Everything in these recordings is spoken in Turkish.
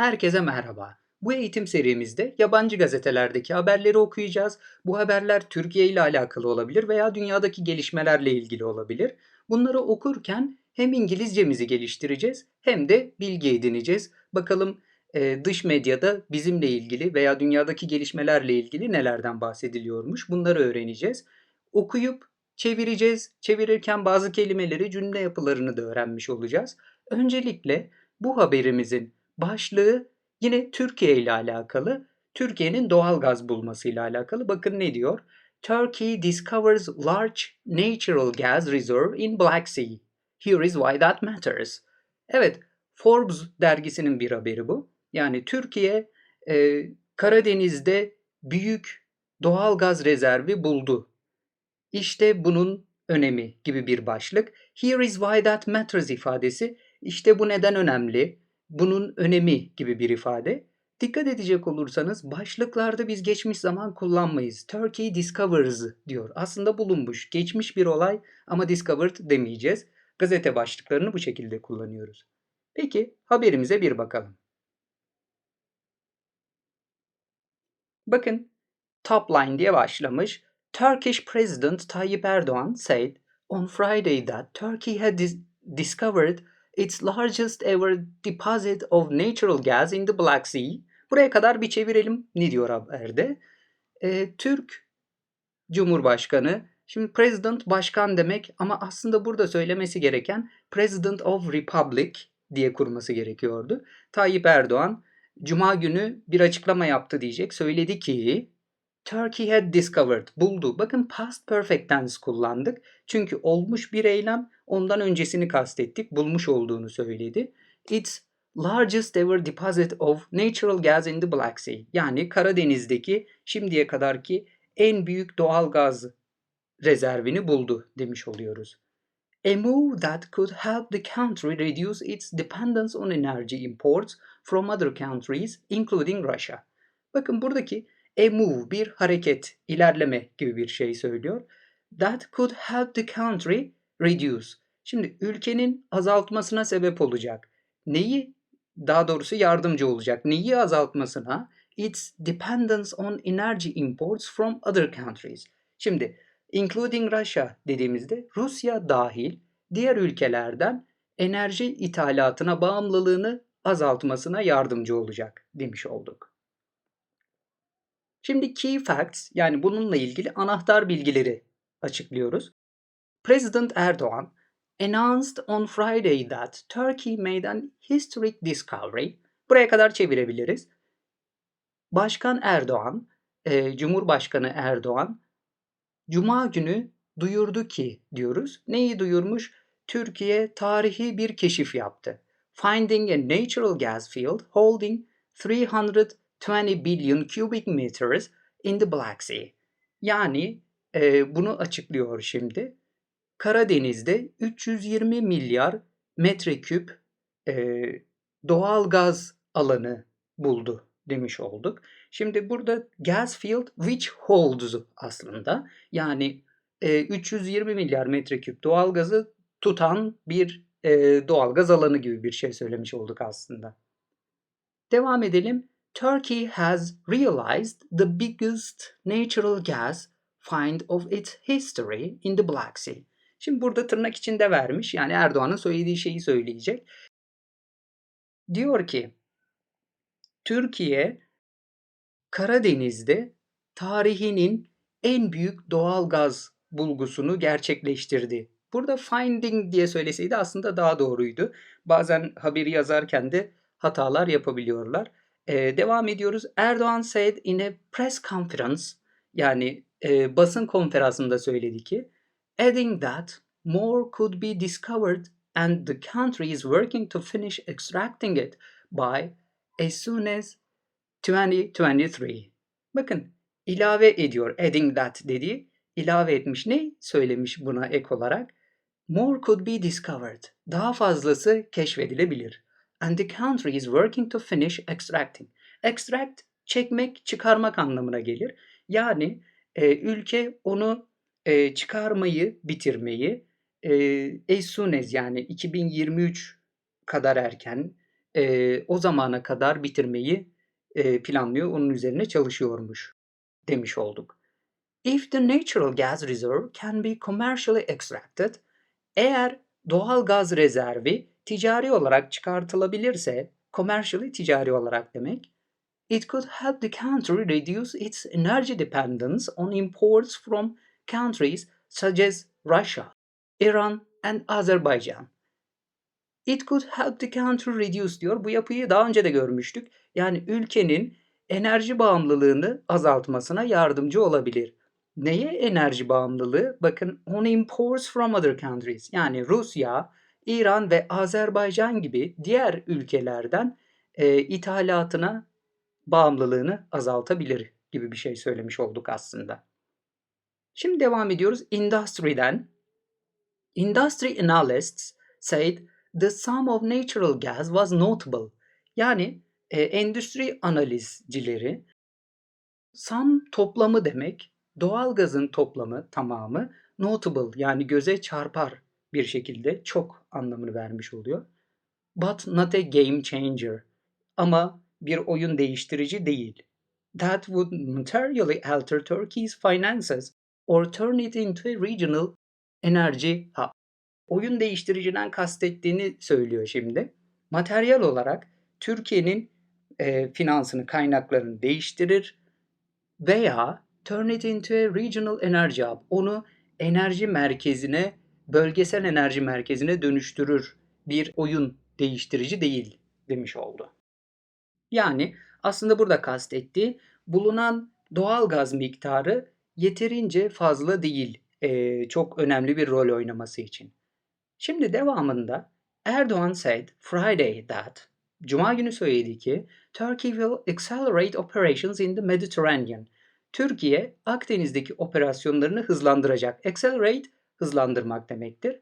Herkese merhaba. Bu eğitim serimizde yabancı gazetelerdeki haberleri okuyacağız. Bu haberler Türkiye ile alakalı olabilir veya dünyadaki gelişmelerle ilgili olabilir. Bunları okurken hem İngilizcemizi geliştireceğiz hem de bilgi edineceğiz. Bakalım e, dış medyada bizimle ilgili veya dünyadaki gelişmelerle ilgili nelerden bahsediliyormuş bunları öğreneceğiz. Okuyup çevireceğiz. Çevirirken bazı kelimeleri, cümle yapılarını da öğrenmiş olacağız. Öncelikle bu haberimizin başlığı yine Türkiye ile alakalı. Türkiye'nin doğal gaz bulmasıyla alakalı. Bakın ne diyor? Turkey discovers large natural gas reserve in Black Sea. Here is why that matters. Evet, Forbes dergisinin bir haberi bu. Yani Türkiye e, Karadeniz'de büyük doğal gaz rezervi buldu. İşte bunun önemi gibi bir başlık. Here is why that matters ifadesi. İşte bu neden önemli bunun önemi gibi bir ifade. Dikkat edecek olursanız başlıklarda biz geçmiş zaman kullanmayız. Turkey discovers diyor. Aslında bulunmuş, geçmiş bir olay ama discovered demeyeceğiz. Gazete başlıklarını bu şekilde kullanıyoruz. Peki haberimize bir bakalım. Bakın top line diye başlamış. Turkish President Tayyip Erdoğan said on Friday that Turkey had dis discovered its largest ever deposit of natural gas in the Black Sea. Buraya kadar bir çevirelim. Ne diyor haberde? Ee, Türk Cumhurbaşkanı, şimdi President başkan demek ama aslında burada söylemesi gereken President of Republic diye kurması gerekiyordu. Tayyip Erdoğan Cuma günü bir açıklama yaptı diyecek. Söyledi ki Turkey had discovered, buldu. Bakın past perfect tense kullandık. Çünkü olmuş bir eylem ondan öncesini kastettik. Bulmuş olduğunu söyledi. Its largest ever deposit of natural gas in the Black Sea. Yani Karadeniz'deki şimdiye kadarki en büyük doğal gaz rezervini buldu demiş oluyoruz. A move that could help the country reduce its dependence on energy imports from other countries including Russia. Bakın buradaki a move bir hareket, ilerleme gibi bir şey söylüyor. That could help the country reduce. Şimdi ülkenin azaltmasına sebep olacak. Neyi? Daha doğrusu yardımcı olacak. Neyi azaltmasına? Its dependence on energy imports from other countries. Şimdi including Russia dediğimizde Rusya dahil diğer ülkelerden enerji ithalatına bağımlılığını azaltmasına yardımcı olacak demiş olduk. Şimdi key facts yani bununla ilgili anahtar bilgileri açıklıyoruz. President Erdoğan announced on Friday that Turkey made an historic discovery. Buraya kadar çevirebiliriz. Başkan Erdoğan, e, Cumhurbaşkanı Erdoğan Cuma günü duyurdu ki diyoruz. Neyi duyurmuş? Türkiye tarihi bir keşif yaptı. Finding a natural gas field holding 320 billion cubic meters in the Black Sea. Yani e, bunu açıklıyor şimdi. Karadeniz'de 320 milyar metreküp e, doğal gaz alanı buldu demiş olduk. Şimdi burada gas field which holds aslında yani e, 320 milyar metreküp doğal gazı tutan bir e, doğal gaz alanı gibi bir şey söylemiş olduk aslında. Devam edelim. Turkey has realized the biggest natural gas find of its history in the Black Sea. Şimdi burada tırnak içinde vermiş. Yani Erdoğan'ın söylediği şeyi söyleyecek. Diyor ki Türkiye Karadeniz'de tarihinin en büyük doğal gaz bulgusunu gerçekleştirdi. Burada finding diye söyleseydi aslında daha doğruydu. Bazen haberi yazarken de hatalar yapabiliyorlar. Ee, devam ediyoruz. Erdoğan said in a press conference yani e, basın konferansında söyledi ki adding that more could be discovered and the country is working to finish extracting it by as soon as 2023. Bakın ilave ediyor adding that dediği. İlave etmiş ne? Söylemiş buna ek olarak. More could be discovered. Daha fazlası keşfedilebilir. And the country is working to finish extracting. Extract çekmek çıkarmak anlamına gelir. Yani e, ülke onu e, çıkarmayı bitirmeyi e, as soon as yani 2023 kadar erken e, o zamana kadar bitirmeyi e, planlıyor, onun üzerine çalışıyormuş demiş olduk. If the natural gas reserve can be commercially extracted, eğer doğal gaz rezervi ticari olarak çıkartılabilirse, commercially ticari olarak demek, it could help the country reduce its energy dependence on imports from countries such as Russia, Iran and Azerbaijan. It could help the country reduce diyor. Bu yapıyı daha önce de görmüştük. Yani ülkenin enerji bağımlılığını azaltmasına yardımcı olabilir. Neye enerji bağımlılığı? Bakın on imports from other countries. Yani Rusya, İran ve Azerbaycan gibi diğer ülkelerden e, ithalatına bağımlılığını azaltabilir gibi bir şey söylemiş olduk aslında. Şimdi devam ediyoruz industry'den. Industry analysts said the sum of natural gas was notable. Yani e, endüstri analizcileri sum toplamı demek, doğal gazın toplamı tamamı notable yani göze çarpar bir şekilde çok anlamını vermiş oluyor. But not a game changer. Ama bir oyun değiştirici değil. That would materially alter Turkey's finances or turn it into a regional energy hub. Oyun değiştiriciden kastettiğini söylüyor şimdi. Materyal olarak Türkiye'nin e, finansını, kaynaklarını değiştirir veya turn it into a regional energy hub. Onu enerji merkezine, bölgesel enerji merkezine dönüştürür. Bir oyun değiştirici değil demiş oldu. Yani aslında burada kastettiği bulunan doğal gaz miktarı yeterince fazla değil e, çok önemli bir rol oynaması için. Şimdi devamında Erdoğan said Friday that Cuma günü söyledi ki Turkey will accelerate operations in the Mediterranean. Türkiye Akdeniz'deki operasyonlarını hızlandıracak. Accelerate hızlandırmak demektir.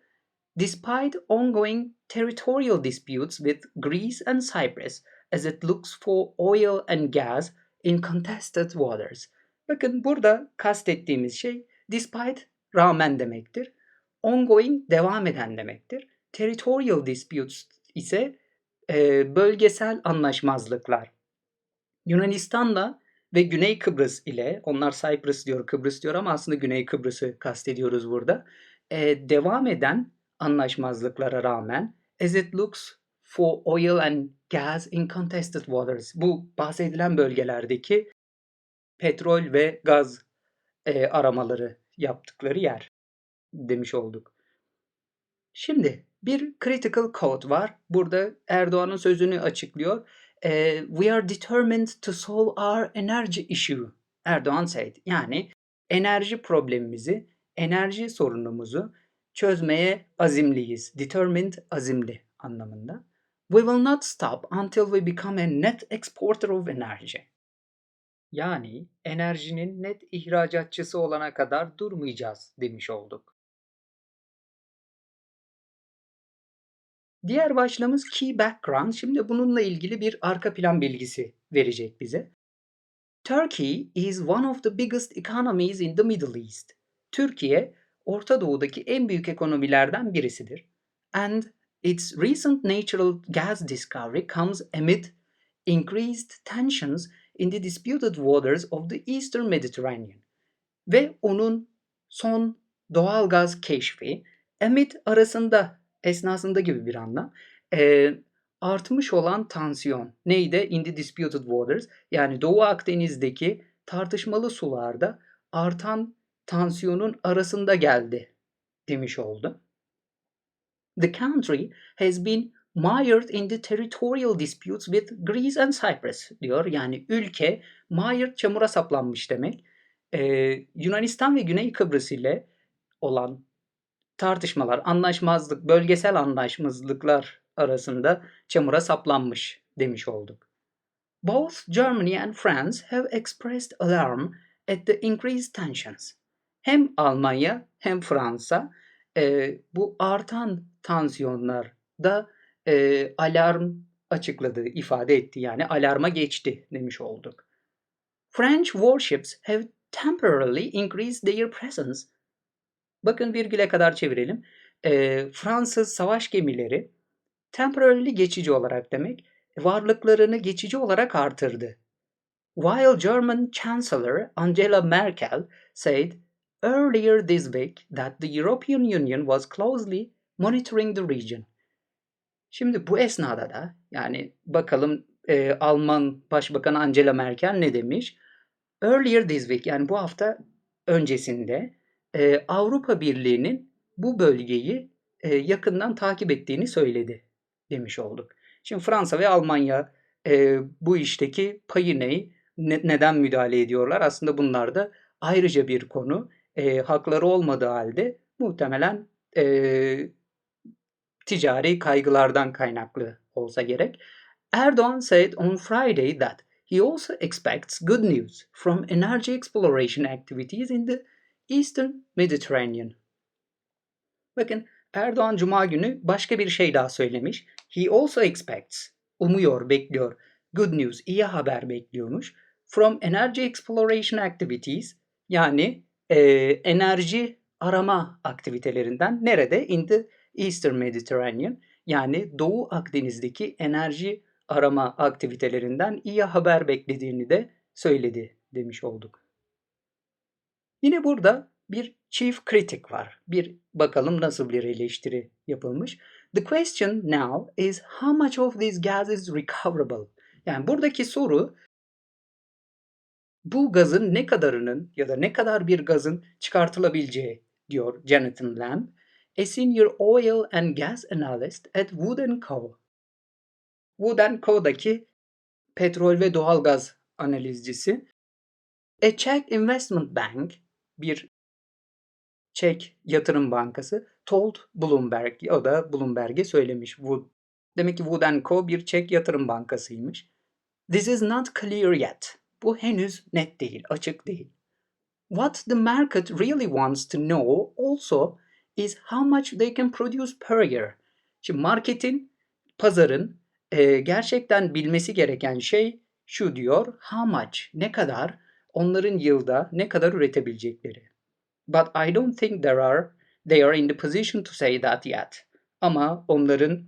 Despite ongoing territorial disputes with Greece and Cyprus as it looks for oil and gas in contested waters. Bakın burada kastettiğimiz şey despite rağmen demektir. Ongoing devam eden demektir. Territorial disputes ise e, bölgesel anlaşmazlıklar. Yunanistan'la ve Güney Kıbrıs ile, onlar Cyprus diyor, Kıbrıs diyor ama aslında Güney Kıbrıs'ı kastediyoruz burada. E, devam eden anlaşmazlıklara rağmen as it looks for oil and gas in contested waters. Bu bahsedilen bölgelerdeki petrol ve gaz e, aramaları yaptıkları yer demiş olduk. Şimdi bir critical code var. Burada Erdoğan'ın sözünü açıklıyor. E, We are determined to solve our energy issue. Erdoğan said. Yani enerji problemimizi, enerji sorunumuzu çözmeye azimliyiz. Determined azimli anlamında. We will not stop until we become a net exporter of energy. Yani enerjinin net ihracatçısı olana kadar durmayacağız demiş olduk. Diğer başlığımız Key Background. Şimdi bununla ilgili bir arka plan bilgisi verecek bize. Turkey is one of the biggest economies in the Middle East. Türkiye, Orta Doğu'daki en büyük ekonomilerden birisidir. And its recent natural gas discovery comes amid increased tensions in the disputed waters of the Eastern Mediterranean. Ve onun son doğal keşfi amid arasında esnasında gibi bir anlam. E, artmış olan tansiyon neydi? In the disputed waters yani Doğu Akdeniz'deki tartışmalı sularda artan tansiyonun arasında geldi demiş oldu. The country has been mired in the territorial disputes with Greece and Cyprus diyor. Yani ülke mired çamura saplanmış demek. Ee, Yunanistan ve Güney Kıbrıs ile olan tartışmalar, anlaşmazlık, bölgesel anlaşmazlıklar arasında çamura saplanmış demiş olduk. Both Germany and France have expressed alarm at the increased tensions. Hem Almanya hem Fransa e, bu artan tansiyonlarda e, alarm açıkladığı ifade etti. Yani alarma geçti demiş olduk. French warships have temporarily increased their presence Bakın virgüle kadar çevirelim. E, Fransız savaş gemileri temporarily geçici olarak demek varlıklarını geçici olarak artırdı. While German Chancellor Angela Merkel said earlier this week that the European Union was closely monitoring the region. Şimdi bu esnada da yani bakalım e, Alman Başbakan Angela Merkel ne demiş? Earlier this week yani bu hafta öncesinde e, Avrupa Birliği'nin bu bölgeyi e, yakından takip ettiğini söyledi demiş olduk. Şimdi Fransa ve Almanya e, bu işteki payı ne, ne, neden müdahale ediyorlar? Aslında bunlar da ayrıca bir konu. E, hakları olmadığı halde muhtemelen e, ticari kaygılardan kaynaklı olsa gerek. Erdoğan said on Friday that he also expects good news from energy exploration activities in the Eastern Mediterranean. Bakın Erdoğan Cuma günü başka bir şey daha söylemiş. He also expects, umuyor, bekliyor. Good news, iyi haber bekliyormuş. From energy exploration activities, yani e, enerji arama aktivitelerinden nerede? In the Eastern Mediterranean, yani Doğu Akdeniz'deki enerji arama aktivitelerinden iyi haber beklediğini de söyledi demiş olduk. Yine burada bir chief critic var. Bir bakalım nasıl bir eleştiri yapılmış. The question now is how much of this gas is recoverable? Yani buradaki soru bu gazın ne kadarının ya da ne kadar bir gazın çıkartılabileceği diyor Jonathan Lamb, a senior oil and gas analyst at Wood Co. Wood Co.'daki petrol ve doğalgaz analizcisi. A Czech Investment Bank, bir Çek Yatırım Bankası told Bloomberg, o da Bloomberg'e söylemiş. Wood. Demek ki Wood Co. bir Çek Yatırım Bankasıymış. This is not clear yet. Bu henüz net değil, açık değil. What the market really wants to know also is how much they can produce per year. Şimdi marketin, pazarın e, gerçekten bilmesi gereken şey şu diyor. How much, ne kadar onların yılda ne kadar üretebilecekleri. But I don't think there are they are in the position to say that yet. Ama onların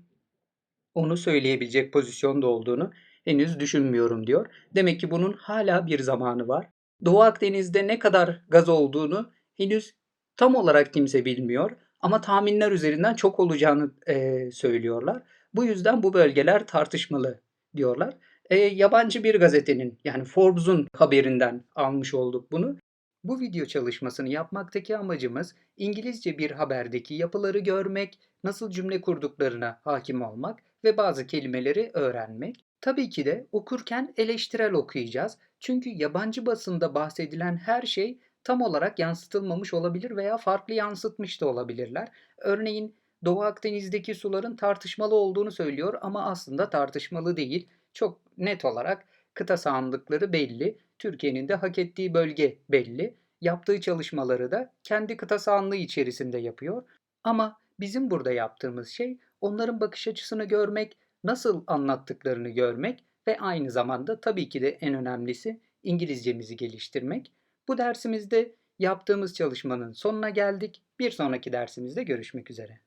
onu söyleyebilecek pozisyonda olduğunu henüz düşünmüyorum diyor. Demek ki bunun hala bir zamanı var. Doğu Akdeniz'de ne kadar gaz olduğunu henüz tam olarak kimse bilmiyor ama tahminler üzerinden çok olacağını e, söylüyorlar. Bu yüzden bu bölgeler tartışmalı diyorlar. E, yabancı bir gazetenin yani Forbes'un haberinden almış olduk bunu. Bu video çalışmasını yapmaktaki amacımız İngilizce bir haberdeki yapıları görmek, nasıl cümle kurduklarına hakim olmak ve bazı kelimeleri öğrenmek. Tabii ki de okurken eleştirel okuyacağız. Çünkü yabancı basında bahsedilen her şey tam olarak yansıtılmamış olabilir veya farklı yansıtmış da olabilirler. Örneğin Doğu Akdeniz'deki suların tartışmalı olduğunu söylüyor ama aslında tartışmalı değil. Çok net olarak kıta sahanlıkları belli. Türkiye'nin de hak ettiği bölge belli. Yaptığı çalışmaları da kendi kıta sahanlığı içerisinde yapıyor. Ama bizim burada yaptığımız şey onların bakış açısını görmek, nasıl anlattıklarını görmek ve aynı zamanda tabii ki de en önemlisi İngilizcemizi geliştirmek. Bu dersimizde yaptığımız çalışmanın sonuna geldik. Bir sonraki dersimizde görüşmek üzere.